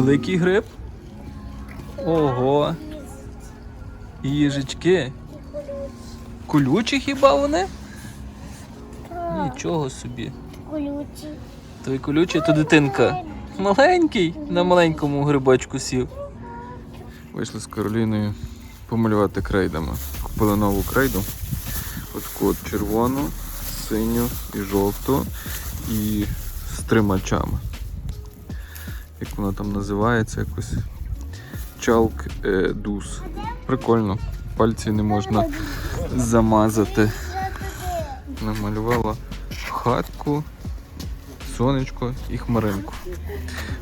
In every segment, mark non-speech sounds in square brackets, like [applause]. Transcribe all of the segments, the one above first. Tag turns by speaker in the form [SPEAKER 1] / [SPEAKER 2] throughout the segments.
[SPEAKER 1] Великий гриб. Ого. І їжачки. Колючі хіба вони? Нічого собі.
[SPEAKER 2] Колючі.
[SPEAKER 1] Той колючий, то дитинка. Маленький на маленькому грибочку сів. Вийшли з Кароліною помалювати крейдами. Купили нову крейду. От от червону, синю і жовту. І з тримачами. Як вона там називається, якось чалк е, дус. Прикольно. Пальці не можна замазати. Намалювала хатку, сонечко і хмаринку.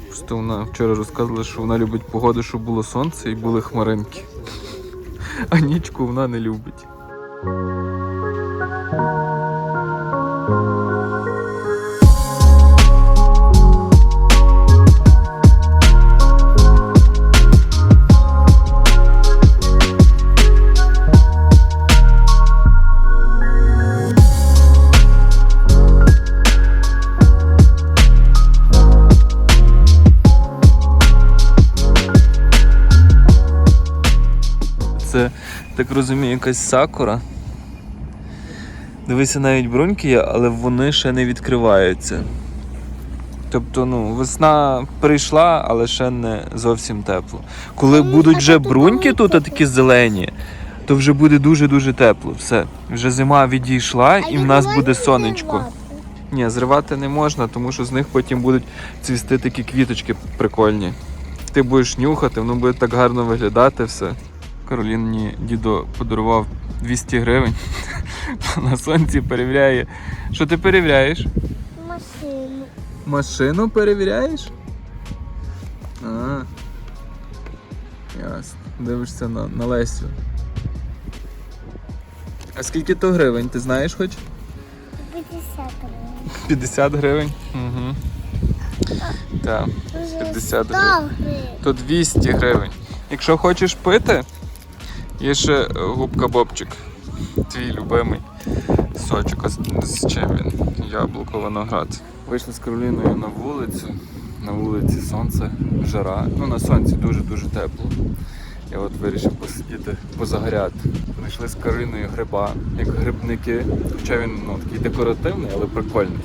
[SPEAKER 1] Просто вона вчора розказувала, що вона любить погоду, щоб було сонце і були хмаринки. А нічку вона не любить. Розумію, якась сакура. Дивися, навіть бруньки є, але вони ще не відкриваються. Тобто, ну, весна прийшла, але ще не зовсім тепло. Коли будуть вже бруньки тут такі зелені, то вже буде дуже-дуже тепло. Все. Вже зима відійшла і в нас буде сонечко. Ні, зривати не можна, тому що з них потім будуть цвісти такі квіточки прикольні. Ти будеш нюхати, воно буде так гарно виглядати все. Кароліні дідо подарував 200 гривень. [laughs] На сонці перевіряє. Що ти перевіряєш?
[SPEAKER 2] Машину.
[SPEAKER 1] Машину перевіряєш? А. Ясно. Дивишся на, на Лесю. А скільки то гривень, ти знаєш хоч?
[SPEAKER 2] 50 гривень.
[SPEAKER 1] 50 гривень? Угу. Так. 50
[SPEAKER 2] 100
[SPEAKER 1] гривень.
[SPEAKER 2] гривень.
[SPEAKER 1] То 200 гривень. Якщо хочеш пити, є ще е, губка Бобчик. Твій любимий сочок. З, чим він? Яблуко, виноград. Вийшли з Кароліною на вулицю. На вулиці сонце, жара. Ну на сонці дуже-дуже тепло. Я от вирішив посидіти, позагоряти. Знайшли з Кароліною гриба, як грибники. Хоча він ну, такий декоративний, але прикольний.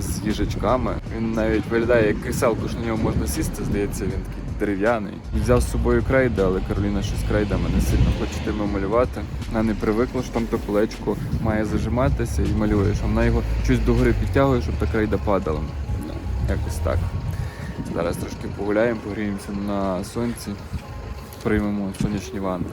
[SPEAKER 1] З їжачками. Він навіть виглядає як кріселку, що на нього можна сісти, здається, він такий дерев'яний. Взяв з собою крейди, але Кароліна щось крейдами не сильно хоче тими малювати. Вона не привикла, що там то колечко має зажиматися і малює, що вона його щось догори підтягує, щоб та крейда падала. Ну, Якось так. Зараз трошки погуляємо, погріємося на сонці, приймемо сонячні ванни.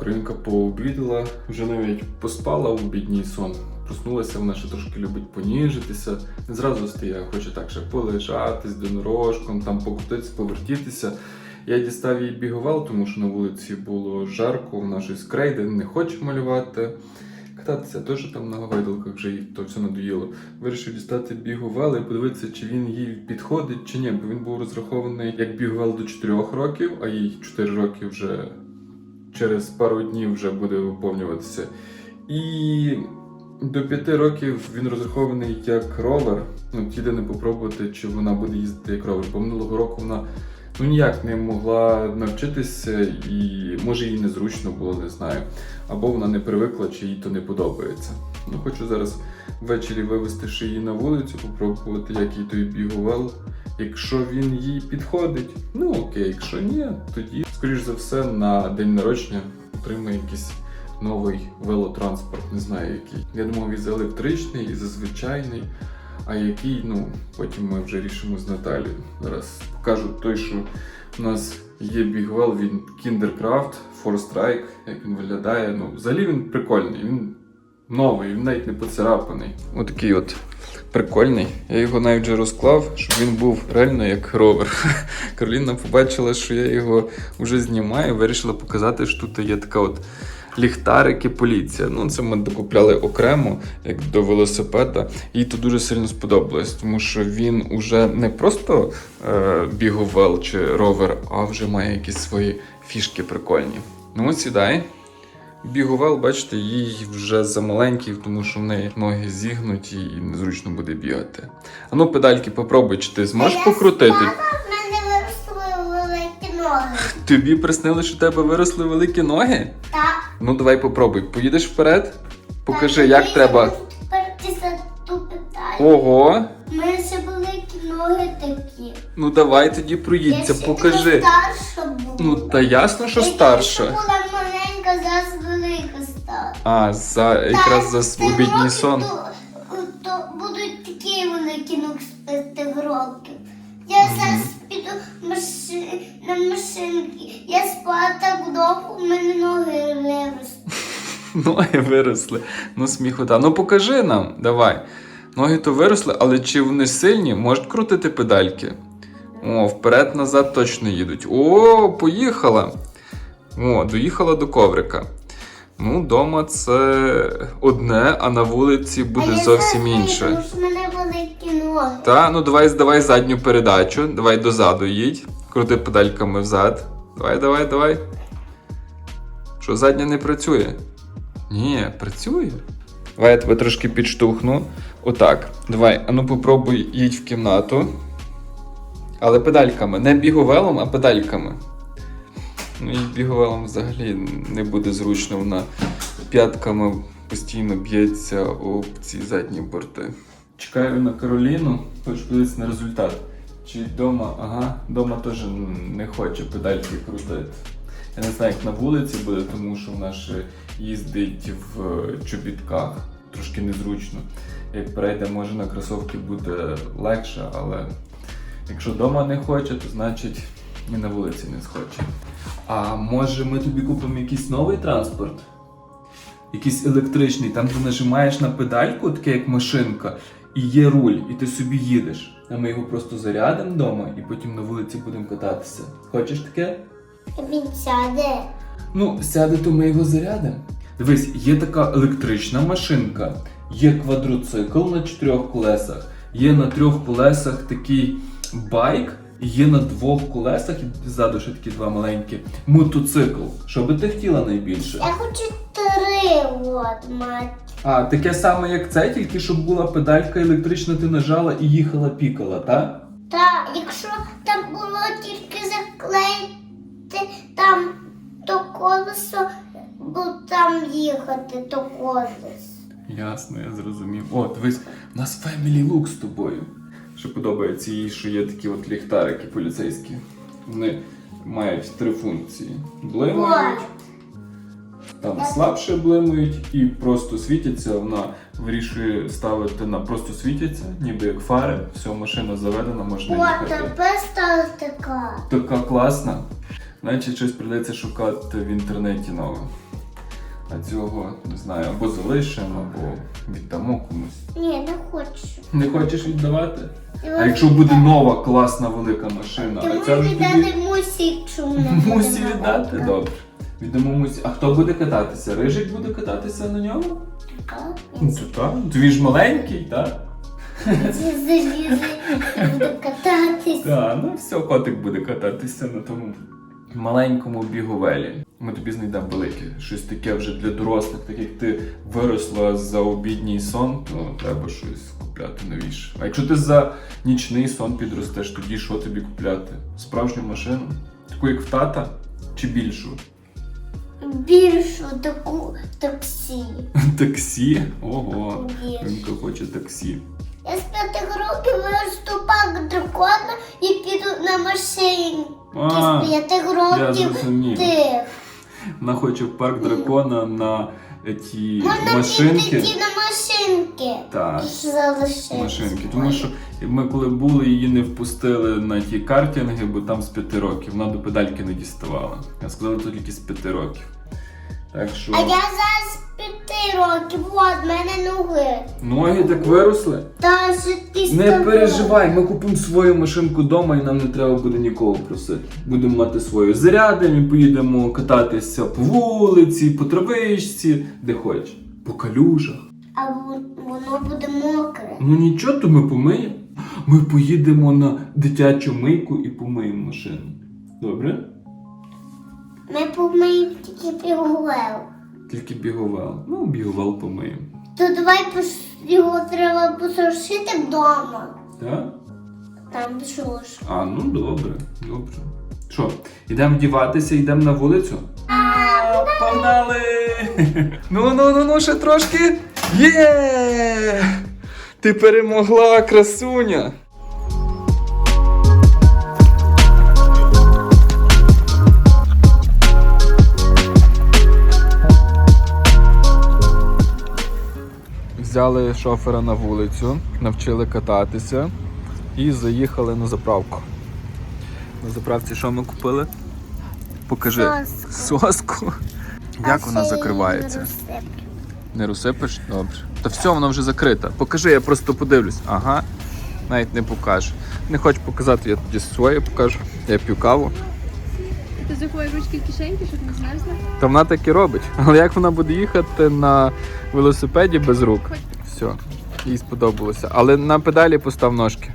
[SPEAKER 1] Кринка пообідала, вже навіть поспала у бідній сон. Проснулася, вона ще трошки любить поніжитися. Не зразу стає, хоче так ще полежатись донорожком, там покрутитися, повертітися. Я дістав їй біговал, тому що на вулиці було жарко, вона щось крейде, не хоче малювати. Кататися теж там на гойдалках вже їй то все надоїло. Вирішив дістати біговел і подивитися, чи він їй підходить, чи ні, бо він був розрахований як біговел до 4 років, а їй 4 роки вже через пару днів вже буде виповнюватися. І до 5 років він розрахований як ровер. Ну, тільки не попробувати, чи вона буде їздити як ровер. Бо минулого року вона ну ніяк не могла навчитися, і може їй незручно було, не знаю. Або вона не привикла, чи їй то не подобається. Ну, хочу зараз ввечері вивезти її на вулицю, попробувати, як їй той бігувел. Якщо він їй підходить, ну окей, якщо ні, тоді, скоріш за все, на день народження отримає якийсь новий велотранспорт, не знаю який. Я думав, і за електричний, і за звичайний. А який, ну, потім ми вже рішимо з Наталією. Зараз покажу той, що у нас є бігвел, він Kindercraft, Four Strike, як він виглядає. Ну, взагалі він прикольний, він новий, він навіть не поцарапаний. Отакий от прикольний. Я його навіть вже розклав, щоб він був реально як ровер. [laughs] Кароліна побачила, що я його вже знімаю, вирішила показати, що тут є така от ліхтарики, поліція. Ну, це ми докупляли окремо, як до велосипеда. Їй то дуже сильно сподобалось, тому що він уже не просто е, біговел чи ровер, а вже має якісь свої фішки прикольні. Ну, сідай. Біговел, бачите, їй вже замаленький, тому що в неї ноги зігнуті і незручно буде бігати. А ну, педальки попробуй, чи ти зможеш
[SPEAKER 2] Я
[SPEAKER 1] покрутити?
[SPEAKER 2] в мене виросли великі ноги.
[SPEAKER 1] Тобі приснили, що в тебе виросли великі ноги?
[SPEAKER 2] Так.
[SPEAKER 1] Ну давай попробуй. Поїдеш вперед? Покажи,
[SPEAKER 2] Так,
[SPEAKER 1] як треба.
[SPEAKER 2] Тепер ту питання.
[SPEAKER 1] Ого!
[SPEAKER 2] У мене ще великі ноги такі.
[SPEAKER 1] Ну давай тоді
[SPEAKER 2] Я
[SPEAKER 1] проїдься,
[SPEAKER 2] ще
[SPEAKER 1] покажи.
[SPEAKER 2] старша була.
[SPEAKER 1] Ну та ясно, що
[SPEAKER 2] Я тільки
[SPEAKER 1] старша.
[SPEAKER 2] була зараз велика стала.
[SPEAKER 1] А, за якраз за
[SPEAKER 2] Так,
[SPEAKER 1] обідній сон.
[SPEAKER 2] То, то будуть такі великі ноги з п'яти років. Я зараз піду маши, на машинки. Я спала так довго, у мене ноги виросли. [laughs]
[SPEAKER 1] Ноги виросли. Ну сміхота. Ну покажи нам, давай. Ноги то виросли, але чи вони сильні, можуть крутити педальки? О, вперед-назад точно їдуть. О, поїхала. О, доїхала до коврика. Ну, дома це одне, а на вулиці буде
[SPEAKER 2] а
[SPEAKER 1] зовсім
[SPEAKER 2] зараз
[SPEAKER 1] інше.
[SPEAKER 2] Тому що в мене великі ноги.
[SPEAKER 1] Та, ну давай, давай задню передачу. Давай дозаду їдь. Крути педальками взад. Давай, давай, давай. Що задня не працює? Ні, працює. Давай я тебе трошки підштовхну. Отак. Давай, а ну попробуй їдь в кімнату. Але педальками. Не біговелом, а педальками. Ну і біговелом взагалі не буде зручно. Вона п'ятками постійно б'ється об ці задні борти. Чекаю на Кароліну, хочу подивитися на результат. Чи вдома, ага, вдома теж не хоче педальки крутити. Я не знаю, як на вулиці буде, тому що вона ще їздить в е, чобітках. Трошки незручно. Як перейде, може на кросовки буде легше, але якщо вдома не хоче, то значить і на вулиці не схоче. А може ми тобі купимо якийсь новий транспорт? Якийсь електричний, там ти нажимаєш на педальку, таке як машинка, і є руль, і ти собі їдеш. А ми його просто зарядимо вдома і потім на вулиці будемо кататися. Хочеш таке?
[SPEAKER 2] Він сяде.
[SPEAKER 1] Ну, сяде, то ми його зарядимо. Дивись, є така електрична машинка, є квадроцикл на чотирьох колесах, є на трьох колесах такий байк, є на двох колесах, і ззаду ще такі два маленькі, мотоцикл. Що би ти хотіла найбільше?
[SPEAKER 2] Я хочу три, от, мать.
[SPEAKER 1] А, таке саме, як це, тільки щоб була педалька електрична, ти нажала і їхала пікала, так?
[SPEAKER 2] Та, якщо там було тільки заклеїти там то колесо, бо там їхати то колесо.
[SPEAKER 1] Ясно, я зрозумів. О, дивись, у нас Family Look з тобою. Що подобається їй, що є такі от ліхтарики поліцейські. Вони мають три функції: блимають, там слабше блимають і просто світяться. Вона вирішує ставити на просто світяться, ніби як фари. Все, машина заведена, можна
[SPEAKER 2] О, тепер стала така.
[SPEAKER 1] Така класна. Значить, щось прийдеться шукати в інтернеті нове. А цього не знаю, або залишимо, або віддамо комусь.
[SPEAKER 2] Ні, не хочу.
[SPEAKER 1] Не хочеш віддавати? А якщо буде нова класна велика машина,
[SPEAKER 2] Ти
[SPEAKER 1] а ця
[SPEAKER 2] можеш
[SPEAKER 1] вже тобі [laughs]
[SPEAKER 2] віддати мусі, чому
[SPEAKER 1] мусі віддати? Добре. Віддамо мусі. А хто буде кататися? Рижик буде кататися на ньому? Ну, це так. Твій ж маленький, так?
[SPEAKER 2] Залізе, буду [laughs] кататись.
[SPEAKER 1] Так, ну все, котик буде кататися на тому маленькому біговелі. Ми тобі знайдемо велике. Щось таке вже для дорослих, так як ти виросла за обідній сон, то треба щось купляти новіше. А якщо ти за нічний сон підростеш, тоді що тобі купляти? Справжню машину? Таку як в тата чи більшу?
[SPEAKER 2] Більшу таку таксі. [laughs]
[SPEAKER 1] Таксі? Ого.
[SPEAKER 2] Більшу.
[SPEAKER 1] Ринка хоче таксі.
[SPEAKER 2] Я з п'яти років виросту пак дракона і піду на машині.
[SPEAKER 1] А,
[SPEAKER 2] з п'яти років тих.
[SPEAKER 1] Вона хоче в парк дракона на ті
[SPEAKER 2] Можна
[SPEAKER 1] машинки.
[SPEAKER 2] піти на машинки.
[SPEAKER 1] Так. Машинки. Тому що ми коли були, її не впустили на ті картинги, бо там з п'яти років вона до педальки не діставала. Я сказали, то тільки з п'яти років. Так що.
[SPEAKER 2] А я зараз п'яти років, от в мене ноги.
[SPEAKER 1] Ноги так виросли.
[SPEAKER 2] Та що ти
[SPEAKER 1] Не
[SPEAKER 2] сказала?
[SPEAKER 1] переживай, ми купимо свою машинку вдома і нам не треба буде нікого просити. Будемо мати свою. Зарядимо і поїдемо кататися по вулиці, по травичці, де хочеш. По калюжах.
[SPEAKER 2] А вон- воно буде мокре.
[SPEAKER 1] Ну нічого, то ми помиємо. Ми поїдемо на дитячу мийку і помиємо машину. Добре?
[SPEAKER 2] Ми помиємо тільки пігулев.
[SPEAKER 1] Тільки біговал. Ну, біговал помиємо.
[SPEAKER 2] То давай його треба посушити вдома.
[SPEAKER 1] Так?
[SPEAKER 2] Там суш.
[SPEAKER 1] А, ну добре, добре. Що, йдемо вдіватися, йдемо на вулицю? Погнали! [laughs] Ну, ну, ну, ну, ще трошки. Є! Ти перемогла, красуня! Взяли шофера на вулицю, навчили кататися і заїхали на заправку. На заправці що ми купили? Покажи.
[SPEAKER 2] Соску.
[SPEAKER 1] Соску. Як вона закривається? Не розсипеш? Добре. Та все, вона вже закрита. Покажи, я просто подивлюсь. Ага. Навіть не покажу. Не хочу показати, я тоді своє покажу. Я п'ю каву.
[SPEAKER 3] Ти заховай ручки в кишеньки, щоб не змерзла.
[SPEAKER 1] Та вона так і робить. Але як вона буде їхати на велосипеді без рук? Все, їй сподобалося. Але на педалі постав ножки.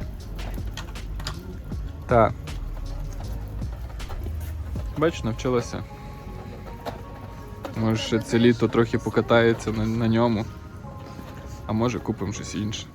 [SPEAKER 1] Так. Бач, навчилася. Може, ще це літо трохи покатається на, на ньому. А може купимо щось інше.